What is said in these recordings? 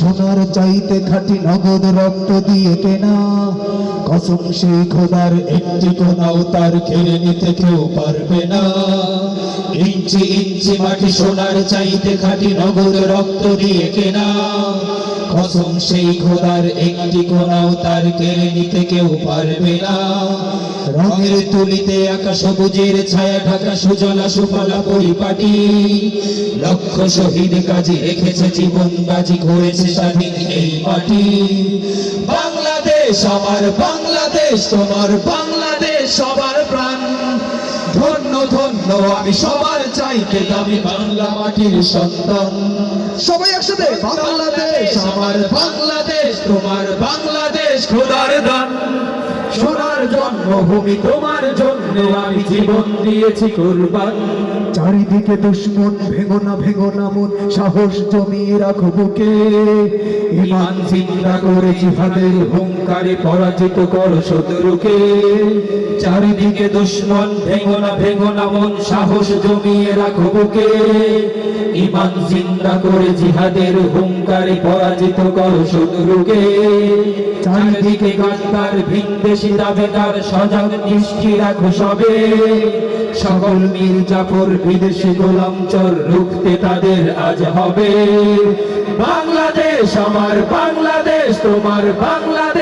সোনার চাইতে খাটি নগদ রক্ত দিয়ে কেনা। কসম সেই খোদার একটি কোনাও তার খেলে নিতে কেউ পারবে না। ইঞ্চি ইঞ্চি মাটি সোনার চাইতে খাটি নগদ রক্ত দিয়ে কেনা। কসম সেই খোদার একটি কোনাও তার কেড়ে নিতে কেউ পারবে না। রঙের তুলিতে আঁকা সবুজের ছায়া ঢাকা সুজলা সুফলা পরিপাটি। লক্ষ শহীদ কাজে রেখেছে জীবন, বাজি করেছে স্বাধীন এই মাটি। বাংলাদেশ, আমার বাংলাদেশ, তোমার বাংলাদেশ, সবার ধন্য আমি সবার চাইতে দামি বাংলা মাটির সন্তান। সবাই একসাথে বাংলাদেশ। আমার বাংলাদেশ তোমার বাংলাদেশ খোদার দান। সোনার জন্মভূমি তোমার জন্য আমি জীবন দিয়েছি কুরবান। চারিদিকে দুশ্মন ভেঙো না ভেঙো না মন সাহস জমিয়ে রাখো বুকে। ইমান চিন্তা করে জিহাদের হুঙ্কারে পরাজিত করো শত্রুকে। চারিদিকে দুশ্মন ভেঙো না ভেঙো না মন, সাহস জমিয়ে রাখো বুকে। ইমান জিন্দা করে জিহাদের হুঙ্কারে পরাজিত করো শত্রুকে। চারিদিকে গান্তার ভিনদেশি দাবেদার, সজাগ দৃষ্টি রাখো সবে। সকল মীর জাফর, বিদেশি গোলাম চর, রুখতে তাদের আজ হবে। বাংলাদেশ আমার বাংলাদেশ, তোমার বাংলাদেশ।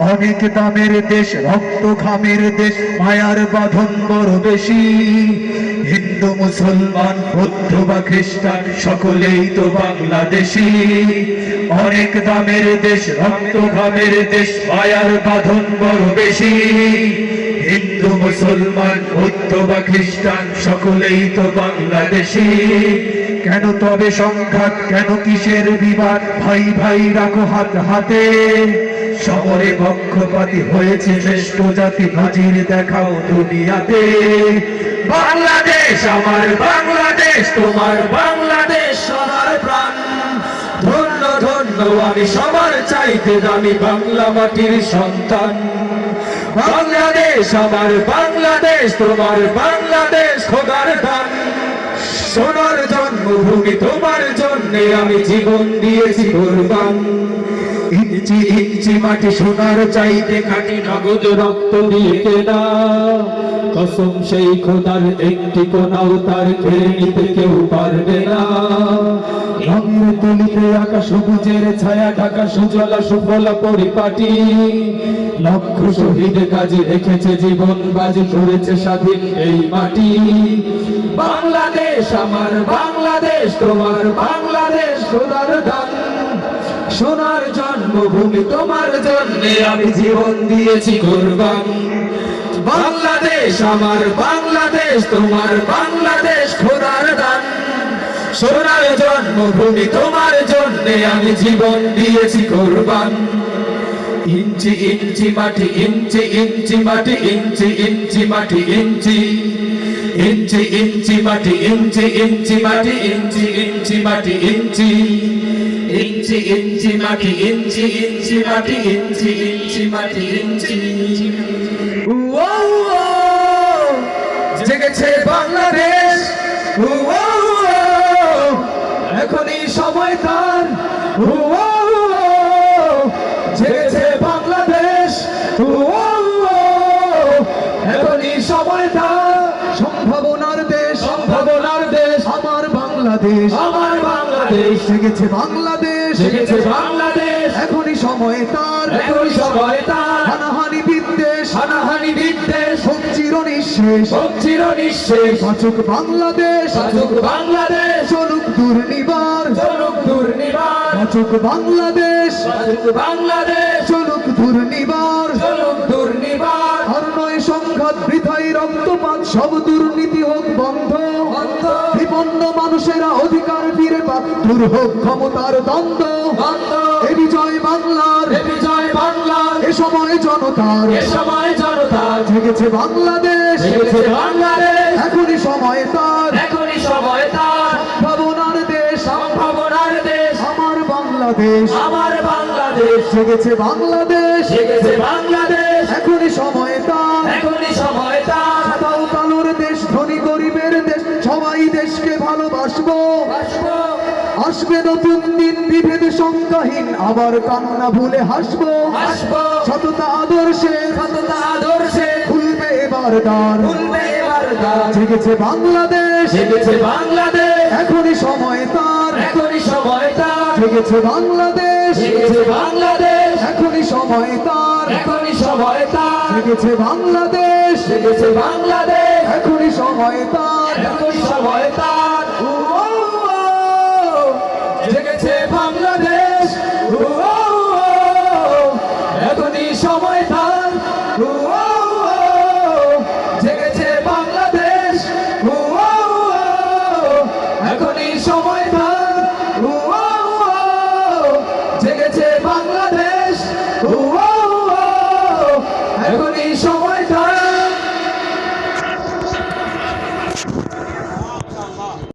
অনেক দামের দেশ রক্ত ঘামের দেশ, মায়ার বাঁধন বড় বেশি। হিন্দু, মুসলমান, বৌদ্ধ বা খ্রিস্টান, সকলেই তো বাংলাদেশি। অনেক দামের দেশ রক্ত ঘামের দেশ, মায়ার বাঁধন বড় বেশি। হিন্দু, মুসলমান, বৌদ্ধ বা খ্রিস্টান, সকলেই তো বাংলাদেশি। কেন তবে সংঘাত? কেন কিসের বিবাদ? ভাই ভাই, রাখো হাত হাতে। শহরে পক্ষপাতি হয়েছে শ্রেষ্ঠ জাতি নজির দেখাও দুনিয়াতে। বাংলাদেশ আমার বাংলাদেশ, তোমার বাংলাদেশ সবার প্রাণ। ধন্য ধন্য, আমি সবার চাইতে দামি বাংলা মাটির সন্তান। বাংলাদেশ আমার বাংলাদেশ, তোমার বাংলাদেশ খোদার দান। সোনার জন্মভূমি তোমার জন্য আমি জীবন দিয়েছি কোরবান। ইঞ্চি ইঞ্চি মাটি সোনার চাইতে খাটি নগদ রক্ত দিয়ে কেনা। কসম সেই খোদার একটি কোনাও তার খেয়ে নিতে কেউ পারবে না। রঙের তুলিতে আঁকা সবুজের ছায়া, ঢাকা সুজলা সুফলা পরিপাটি। লক্ষ শহীদ কাজে রেখেছে জীবন, বাজি করেছে স্বাধীন এই মাটি। বাংলাদেশ আমার বাংলাদেশ, তোমার বাংলাদেশ খোদার দান। সোনার জন্মভূমি তোমার জন্য আমি জীবন দিয়েছি কোরবান। বাংলাদেশ আমার বাংলাদেশ, তোমার বাংলাদেশ সোনার জন্মভূমি তোমার জন্য আমি জীবন দিয়েছি কোরবান। ইঞ্চি ইঞ্চি, মাটি, ইঞ্চি ইঞ্চি, মাটি, ইঞ্চি ইঞ্চি, মাটি, ইঞ্চি। ইঞ্চি ইঞ্চি, মাটি, ইঞ্চি ইঞ্চি, মাটি, ইঞ্চি ইঞ্চি, মাটি, ইঞ্চি। ইঞ্চি ইঞ্চি, মাটি, ইঞ্চি ইঞ্চি, মাটি, ইঞ্চি ইঞ্চি, মাটি, ইঞ্চি। ও জেগেছে বাংলাদেশ। এখনই সময় তার সম্ভাবনার দেশ। সম্ভাবনার দেশ। আমার বাংলাদেশ। আমার বাংলাদেশ। জেগেছে বাংলাদেশ। জেগেছে বাংলাদেশ। এখনই সময় তার। এখনই সময় তার। হানাহানি বিদ্বেষ হানাহানি বিদ্বেষ। হোক চির নিঃশেষ হোক চির নিঃশেষ বাঁচুক বাংলাদেশ। বাঁচুক বাংলাদেশ। চলুক দুর্নিবার। চলুক দুর্নিবার। বাঁচুক বাংলাদেশ। বাঁচুক বাংলাদেশ। চলুক দুর্নিবার। চলুক দুর্নিবার। আর নয় সংঘাত বৃথাই রক্তপাত সব দুর্নীতি হোক বন্ধ। বন্ধ। বিপন্ন মানুষেরা অধিকার ফিরে পাক দূর হোক ক্ষমতার দ্বন্দ্ব। বন্ধ। জনতার সময় জনতার জেগেছে বাংলাদেশ। জেগেছে বাংলাদেশ। এখনই সময় তার। এখনই সময় তার। সম্ভাবনার দেশ। সম্ভাবনার দেশ। আমার বাংলাদেশ। আমার বাংলাদেশ। জেগেছে বাংলাদেশ। জেগেছে বাংলাদেশ। এখনই সময় আসবে নতুন দিন বিভেদ সংখ্যাহীন আবার কান্না ভুলে হাসবো। আসব সততা আদর্শে সততা আদর্শে। খুলবে এবার দ্বার। ভুলবে এবার দ্বার। জেগেছে বাংলাদেশ। জেগেছে বাংলাদেশ। এখনই সময় তার। এখনই সময় তার। জেগেছে বাংলাদেশ। জেগেছে বাংলাদেশ। এখনই সময় তার। এখনই সময় তার। জেগেছে বাংলাদেশ। জেগেছে বাংলাদেশ। এখনই সময় তার। এখনই সময় তার। জেগেছে বাংলাদেশ। এখনই সময় তার। বাংলাদেশ। এখনই সময় জেগেছে বাংলাদেশ।